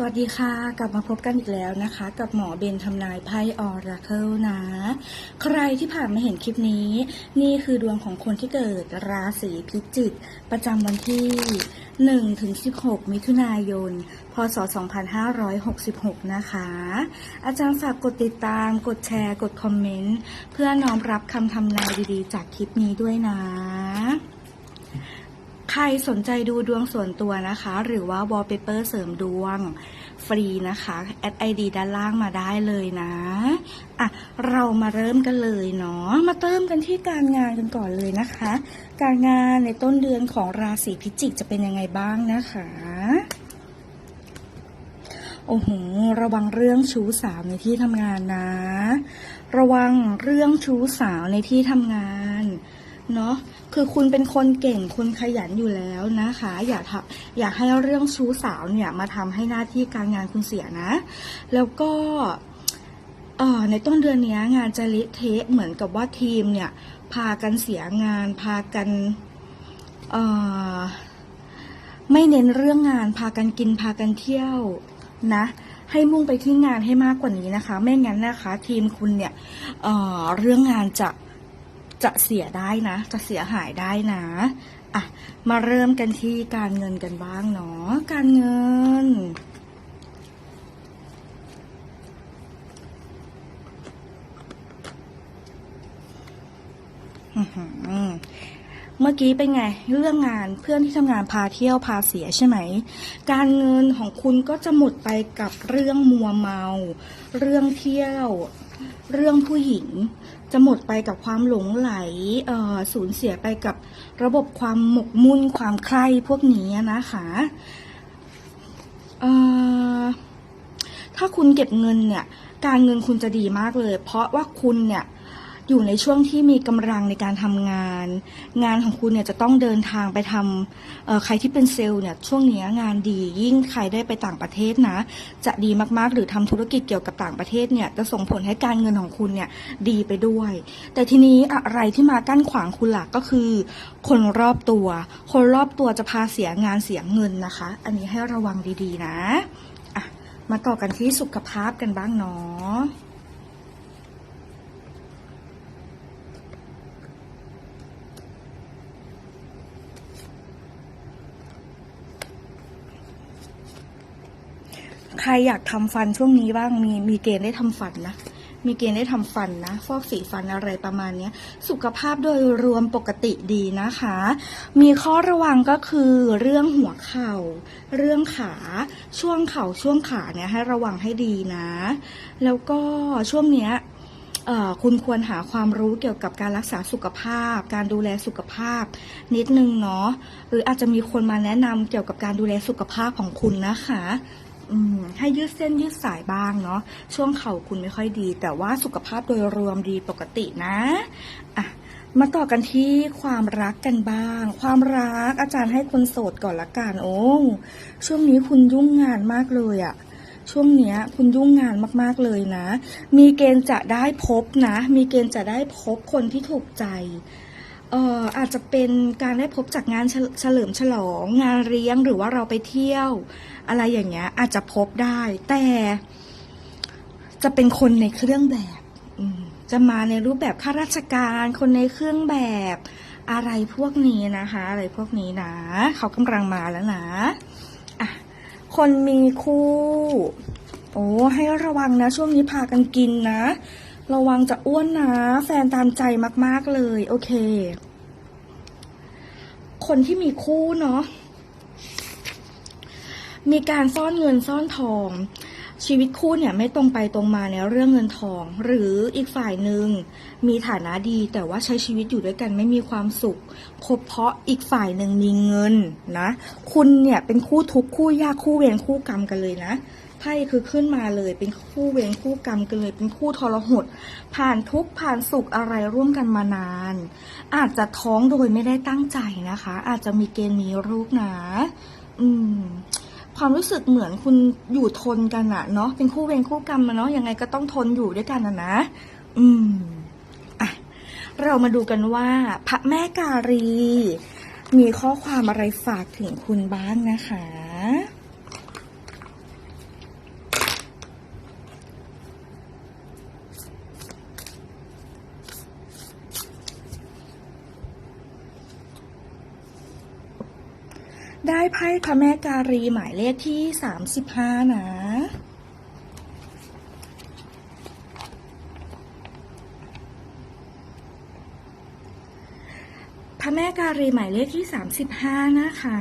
สวัสดีค่ะ กลับมาพบกันอีกแล้วนะคะ กับหมอเบนทำนายไพ่ออราเคิลนะ ใครที่ผ่านมาเห็นคลิปนี้ นี่คือดวงของคนที่เกิดราศีพิจิกประจำวันที่ 1-16 มิถุนายน พศ 2566 นะคะ อาจารย์ฝากกดติดตาม กดแชร์ กดคอมเมนต์ เพื่อน้อมรับคำทำนายดีๆ จากคลิปนี้ด้วยนะ ใครสนใจดูดวงส่วนตัวนะคะ หรือว่าวอลเปเปอร์เสริมดวงฟรีนะคะแอดไอดีด้านล่างมาได้เลยนะอะเรามาเริ่มกันเลยเนาะมาเติมกันที่การงานกันก่อนเลยนะคะ การงานในต้นเดือนของราศีพิจิกจะเป็นยังไงบ้างนะคะโอ้โห ระวังเรื่องชู้สาวในที่ทำงานนะ ระวังเรื่องชู้สาวในที่ทำงาน เนาะคือคุณเป็นคนเก่งคุณขยันอยู่แล้วนะคะ อย่าทำอย่าให้เรื่องชู้สาวเนี่ยมาทำให้หน้าที่การงานคุณเสียนะ แล้วก็เอ่อในต้นเดือนนี้งานจะเละเทะเหมือนกับว่าทีมเนี่ย พากันเสียงาน พากันเอ่อไม่เน้นเรื่องงาน พากันกินพากันเที่ยวนะให้มุ่งไปที่งานให้มากกว่านี้นะคะ ไม่งั้นนะคะ ทีมคุณเนี่ยเเรื่องงานจะ จะเสียได้นะ จะเสียหายได้นะอะมาเริ่มกันที่การเงินกันบ้างเนาะการเงิน อือ เมื่อกี้เป็นไงเรื่องงานเพื่อนที่ทำงานพาเที่ยวพาเสียใช่ไหม การเงินของคุณก็จะหมดไปกับเรื่องมัวเมา เรื่องเที่ยว เรื่องผู้หญิง จะหมดไปกับความหลงไหลสูญเสียไปกับระบบความหมกมุ่นความใคร่พวกนี้นะคะเอ่อถ้าคุณเก็บเงินเนี่ย การเงินคุณจะดีมากเลย เพราะว่าคุณเนี่ย อยู่ในช่วงที่มีกำลังในการทำงาน งานของคุณเนี่ยจะต้องเดินทางไปทำใครที่เป็นเซลล์เนี่ยช่วงนี้งานดี ยิ่งใครได้ไปต่างประเทศนะ จะดีมากๆ หรือทำธุรกิจเกี่ยวกับต่างประเทศเนี่ยจะส่งผลให้การเงินของคุณเนี่ยดีไปด้วย แต่ทีนี้อะไรที่มากั้นขวางคุณหล่ะก็คือ คนรอบตัว คนรอบตัวจะพาเสียงานเสียเงินนะคะ อันนี้ให้ระวังดีๆนะะมาต่อกันที่สุขภาพกันบ้างเนาะ ใครอยากทำฟันช่วงนี้บ้างมีมีเกณฑ์ได้ทำฟันนะมีเกณฑ์ได้ทำฟันนะ ฟอกสีฟันอะไรประมาณเนี้ยสุขภาพโดยรวมปกติดีนะคะ มีข้อระวังก็คือเรื่องหัวเข่า เรื่องขาช่วงเข่าช่วงขาเนี่ยให้ระวังให้ดีนะ แล้วก็ช่วงเนี้ยคุณควรหาความรู้เกี่ยวกับการรักษาสุขภาพ การดูแลสุขภาพ นิดนึงเนาะหรืออาจจะมีคนมาแนะนำเกี่ยวกับการดูแลสุขภาพของคุณนะคะ อืมให้ยืดเส้นยืดสายบ้างเนาะช่วงเข่าคุณไม่ค่อยดี แต่ว่าสุขภาพโดยรวมดีปกตินะอะมาต่อกันที่ความรักกันบ้าง ความรักอาจารย์ให้คนโสดก่อนละกันโอ้ช่วงนี้คุณยุ่งงานมากเลยอะช่วงเนี้ยคุณยุ่งงานมากๆเลยนะ มีเกณฑ์จะได้พบนะ มีเกณฑ์จะได้พบคนที่ถูกใจ เอ่ออาจจะเป็นการได้พบจากงานเฉลิมฉลอง งานเลี้ยงหรือว่าเราไปเที่ยว อะไรอย่างเงี้ย อาจจะพบได้ แต่จะเป็นคนในเครื่องแบบจะมาในรูปแบบข้าราชการคนในเครื่องแบบอะไรพวกนี้นะคะ อะไรพวกนี้นะ เขากำลังมาแล้วนะอะคนมีคู่ โอ้ให้ระวังนะ ช่วงนี้พากันกินนะ ระวังจะอ้วนนะ แฟนตามใจมาก ๆ เลย โอเค คนที่มีคู่เนาะมีการซ่อนเงินซ่อนทอง ชีวิตคู่เนี่ยไม่ตรงไปตรงมาในเรื่องเงินทอง หรืออีกฝ่ายหนึ่งมีฐานะดีแต่ว่าใช้ชีวิตอยู่ด้วยกันไม่มีความสุขคบเพราะอีกฝ่ายหนึ่งมีเงินนะคุณเนี่ยเป็นคู่ทุกคู่ยากคู่เวรคู่กรรมกันเลยนะไพ่คือขึ้นมาเลยเป็นคู่เวรคู่กรรมกันเลย เป็นคู่ทรหด ผ่านทุกผ่านสุขอะไรร่วมกันมานาน อาจจะท้องโดยไม่ได้ตั้งใจนะคะ อาจจะมีเกณฑ์มีลูกนะ อืม ความรู้สึกเหมือนคุณอยู่ทนกันอะเนาะเป็นคู่เวรคู่กรรมมาเนาะยังไงก็ต้องทนอยู่ด้วยกันอะนะ อืมอะเรามาดูกันว่า พระแม่การีมีข้อความอะไรฝากถึงคุณบ้างนะคะ ได้ไพ่พระแม่การีหมายเลขที่ 35 นะพระแม่การีหมายเลขที่ 35 นะคะ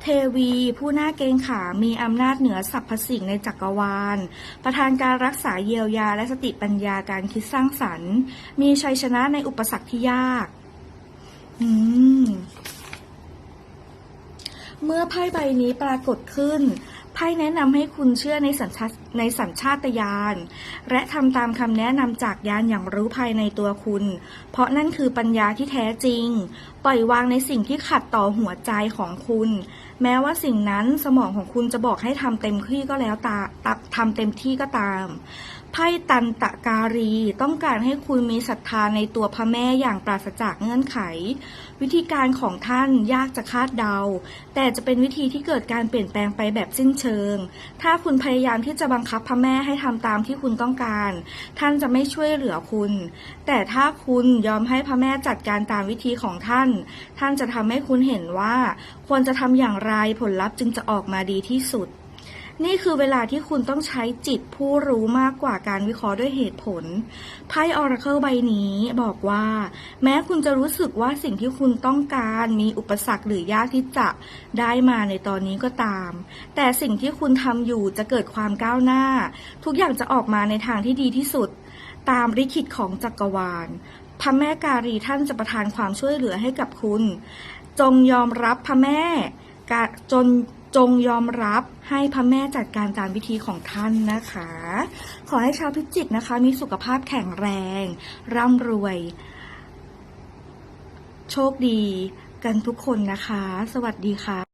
เทวีผู้น่าเกงขามมีอำนาจเหนือสรรพสิ่งในจักรวาล ประทานการรักษาเยียวยาและสติปัญญาการคิดสร้างสรรค์ มีชัยชนะในอุปสรรคที่ยาก อืม เมื่อไพ่ใบนี้ปรากฏขึ้น ไพ่แนะนำให้คุณเชื่อในสัญชาตในสัญชาตญาณและทำตามคำแนะนำจากยานอย่างรู้ภายในตัวคุณ เพราะนั่นคือปัญญาที่แท้จริง ปล่อยวางในสิ่งที่ขัดต่อหัวใจของคุณ แม้ว่าสิ่งนั้นสมองของคุณจะบอกให้ทำเต็มที่ก็แล้วตาทำเต็มที่ก็ตาม ไพ่ตันตะการี ต้องการให้คุณมีศรัทธาในตัวพระแม่อย่างปราศจากเงื่อนไข วิธีการของท่านยากจะคาดเดา แต่จะเป็นวิธีที่เกิดการเปลี่ยนแปลงไปแบบสิ้นเชิง ถ้าคุณพยายามที่จะบังคับพระแม่ให้ทำตามที่คุณต้องการ ท่านจะไม่ช่วยเหลือคุณ แต่ถ้าคุณยอมให้พระแม่จัดการตามวิธีของท่าน ท่านจะทำให้คุณเห็นว่า ควรจะทำอย่างไรผลลัพธ์จึงจะออกมาดีที่สุด นี่คือเวลาที่คุณต้องใช้จิตผู้รู้มากกว่าการวิเคราะห์ด้วยเหตุผล ไพ่ออราเคิลใบนี้บอกว่า แม้คุณจะรู้สึกว่าสิ่งที่คุณต้องการมีอุปสรรคหรือยากที่จะได้มาในตอนนี้ก็ตาม แต่สิ่งที่คุณทำอยู่จะเกิดความก้าวหน้า ทุกอย่างจะออกมาในทางที่ดีที่สุด ตามลิขิตของจักรวาลพระแม่การีท่านจะประทานความช่วยเหลือให้กับคุณ จงยอมรับพระแม่จน จงยอมรับให้พระแม่จัดการตามวิธีของท่านนะคะ ขอให้ชาวพิจิกนะคะ มีสุขภาพแข็งแรง ร่ำรวย โชคดี กันทุกคนนะคะ สวัสดีค่ะ